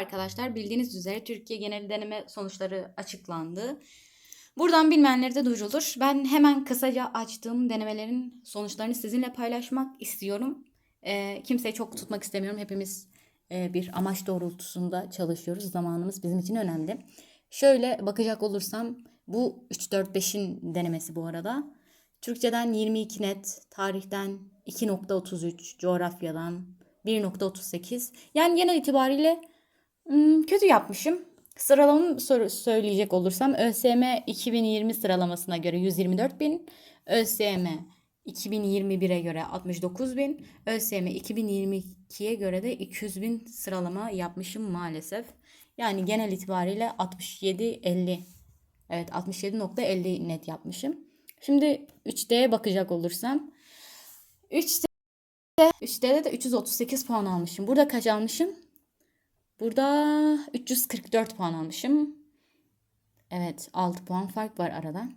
Arkadaşlar bildiğiniz üzere Türkiye genel deneme sonuçları açıklandı. Buradan bilmeyenlere de duyurulur. Ben hemen kısaca açtığım denemelerin sonuçlarını sizinle paylaşmak istiyorum. Ee, kimseyi çok tutmak istemiyorum. Hepimiz e, bir amaç doğrultusunda çalışıyoruz. Zamanımız bizim için önemli. Şöyle bakacak olursam bu 3-4-5'in denemesi bu arada. Türkçeden 22 net, tarihten 2.33, coğrafyadan 1.38. Yani genel itibariyle Hmm, kötü yapmışım. Sıralamamı soru söyleyecek olursam ÖSYM 2020 sıralamasına göre 124 bin, ÖSYM 2021'e göre 69 bin, ÖSYM 2022'ye göre de 200 bin sıralama yapmışım maalesef. Yani genel itibariyle 67-50. Evet 67.50 net yapmışım. Şimdi 3D'ye bakacak olursam 3D 3D'de de 338 puan almışım. Burada kaç almışım? Burada 344 puan almışım. Evet 6 puan fark var arada.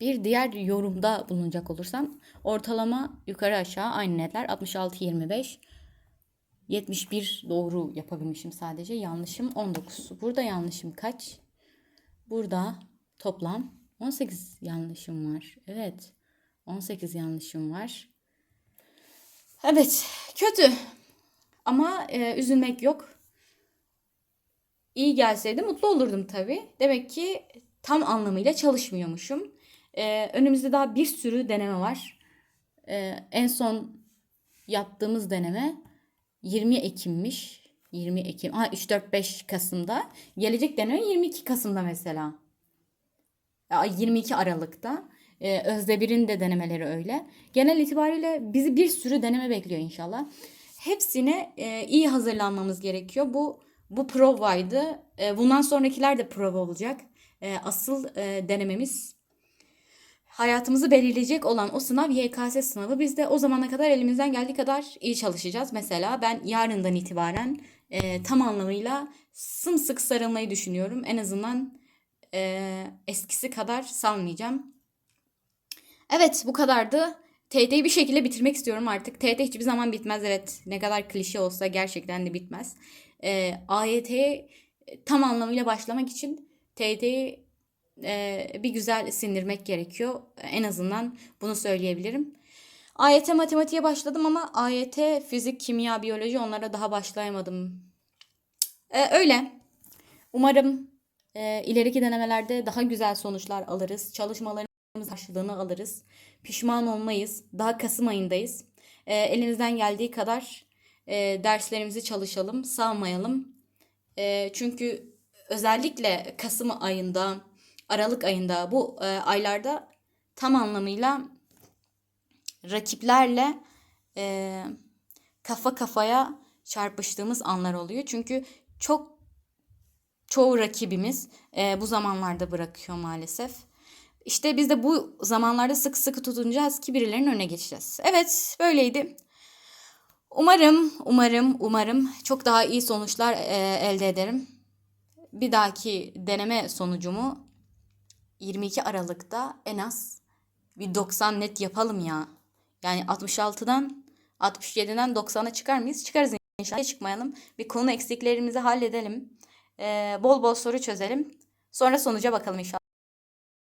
Bir diğer yorumda bulunacak olursam ortalama yukarı aşağı aynı netler 66-25. 71 doğru yapabilmişim sadece. Yanlışım 19. Burada yanlışım kaç? Burada toplam 18 yanlışım var. Evet. 18 yanlışım var. Evet, kötü. Ama e, üzülmek yok. İyi gelseydi mutlu olurdum tabii. Demek ki tam anlamıyla çalışmıyormuşum. E, önümüzde daha bir sürü deneme var. E, en son yaptığımız deneme 20 Ekim'miş. 20 Ekim. Ha 3-4-5 Kasım'da. Gelecek deneme 22 Kasım'da mesela. Ya, 22 Aralık'ta. Ee, Özdebir'in de denemeleri öyle. Genel itibariyle bizi bir sürü deneme bekliyor inşallah. Hepsine e, iyi hazırlanmamız gerekiyor. Bu bu provaydı. E, bundan sonrakiler de prova olacak. E, asıl e, denememiz hayatımızı belirleyecek olan o sınav YKS sınavı. Biz de o zamana kadar elimizden geldiği kadar iyi çalışacağız. Mesela ben yarından itibaren e, tam anlamıyla sımsıkı sarılmayı düşünüyorum. En azından e, eskisi kadar salmayacağım. Evet bu kadardı. TYT'yi bir şekilde bitirmek istiyorum artık. TYT hiçbir zaman bitmez evet. Ne kadar klişe olsa gerçekten de bitmez. E, AYT'ye tam anlamıyla başlamak için TYT'yi e, bir güzel sindirmek gerekiyor. En azından bunu söyleyebilirim. AYT matematiğe başladım ama AYT fizik, kimya, biyoloji onlara daha başlayamadım. E, öyle. Umarım e, ileriki denemelerde daha güzel sonuçlar alırız. Çalışmalarımız karşılığını alırız. Pişman olmayız. Daha Kasım ayındayız. E, elimizden geldiği kadar e, derslerimizi çalışalım, salmayalım. E, çünkü özellikle Kasım ayında, Aralık ayında bu e, aylarda tam anlamıyla rakiplerle e, kafa kafaya çarpıştığımız anlar oluyor. Çünkü çok çoğu rakibimiz e, bu zamanlarda bırakıyor maalesef. İşte biz de bu zamanlarda sık sıkı tutunacağız ki birilerinin önüne geçeceğiz. Evet böyleydi. Umarım, umarım, umarım çok daha iyi sonuçlar e, elde ederim. Bir dahaki deneme sonucumu 22 Aralık'ta en az bir 90 net yapalım ya. Yani 66'dan 67'den 90'a çıkar mıyız? Çıkarız inşallah. Çıkmayalım. Bir konu eksiklerimizi halledelim. Ee, bol bol soru çözelim. Sonra sonuca bakalım inşallah.